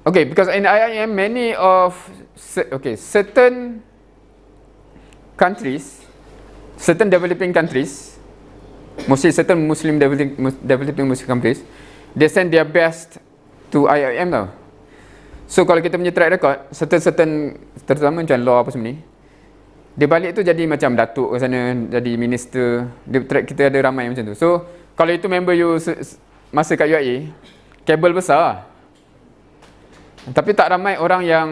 Okay, because in IIM many of okay certain countries, certain developing countries, mostly certain Muslim developing developing Muslim countries, they send their best to IIM tau. So kalau kita punya track record, certain certain terutama macam law apa semua ni, dia balik tu jadi macam datuk ke sana, jadi minister. Dia track kita ada ramai macam tu. So kalau itu member you masa kat UAE, kabel besar lah. Tapi tak ramai orang yang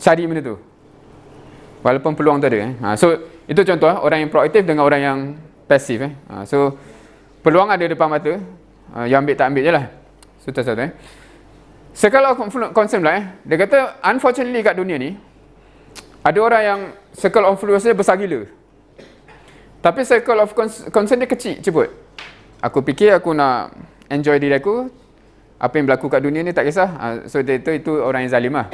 cari benda tu. Walaupun peluang tu ada. Eh. Ha, so, itu contoh eh, orang yang proaktif dengan orang yang pasif. Eh. Ha, so, peluang ada depan mata. Ha, yang ambil tak ambil je lah. So, satu eh. Sekala concern lah eh. Dia kata, unfortunately kat dunia ni, ada orang yang circle of influence dia besar gila. Tapi circle of concern dia kecil, ceput. Aku fikir aku nak enjoy diri aku, apa yang berlaku kat dunia ni tak kisah. Uh, so dia itu itu orang yang zalim lah.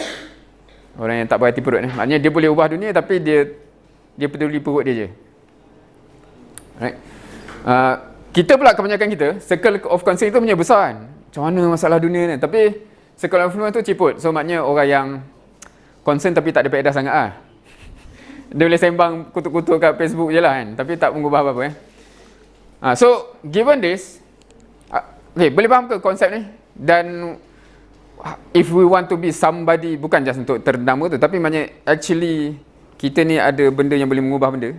Orang yang tak berhati perut ni. Maknanya dia boleh ubah dunia tapi dia dia peduli perut dia je. Right. Uh, kita pula kebanyakan kita, circle of concern itu punya besar kan. Macam mana masalah dunia ni. Tapi circle of influence tu ciput. So maknanya orang yang concern tapi tak ada faedah sangat lah. Dia boleh sembang kutuk-kutuk kat Facebook je lah kan. Tapi tak mengubah apa-apa eh. Uh, so given this, okay, boleh faham ke konsep ni? Dan if we want to be somebody bukan just untuk ternama tu tapi maknanya actually kita ni ada benda yang boleh mengubah benda.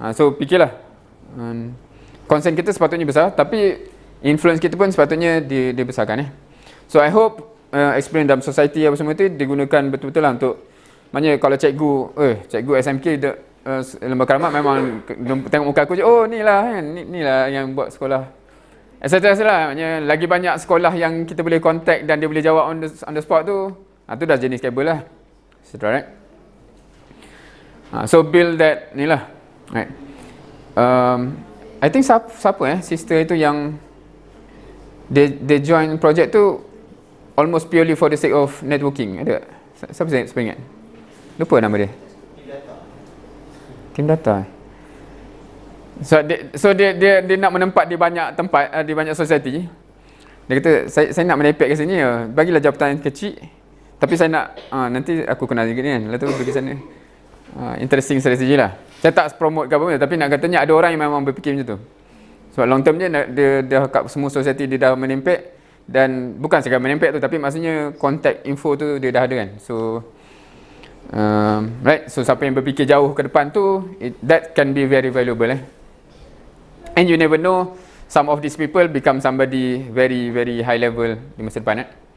Ha, so fikirlah. Um, concern kita sepatutnya besar tapi influence kita pun sepatutnya dibesarkan eh. so I hope uh, experience dalam society apa semua tu digunakan betul-betul lah untuk maknanya kalau cikgu eh cikgu SMK de, uh, lembaga keramat memang tengok muka aku je oh ni lah kan ni, ni lah yang buat sekolah Etc. lah. Maknanya lagi banyak sekolah yang kita boleh contact dan dia boleh jawab on the, on the spot tu. Ha, tu dah jenis kabel lah. Etc. Right? Ha, so build that ni lah. Right. Um, I think siapa, siapa eh sister itu yang they, they join project tu almost purely for the sake of networking. Ada Siapa saya ingat? Lupa nama dia. Tim data. Tim data. So dia so dia dia, dia nak menempat di banyak tempat uh, di banyak society. Dia kata saya saya nak menepek ke sini ya. Bagilah jabatan kecil. Tapi saya nak uh, nanti aku kenal juga ni kan. Lalu pergi sana. Uh, interesting strategi lah. Saya tak promote ke apa-apa tapi nak katanya ada orang yang memang berfikir macam tu. Sebab long term dia dia dah kat semua society dia dah menempek dan bukan sekadar menempek tu tapi maksudnya contact info tu dia dah ada kan. So um, right so siapa yang berfikir jauh ke depan tu it, that can be very valuable eh. And you never know, some of these people become somebody very, very high level di masa depan. Eh?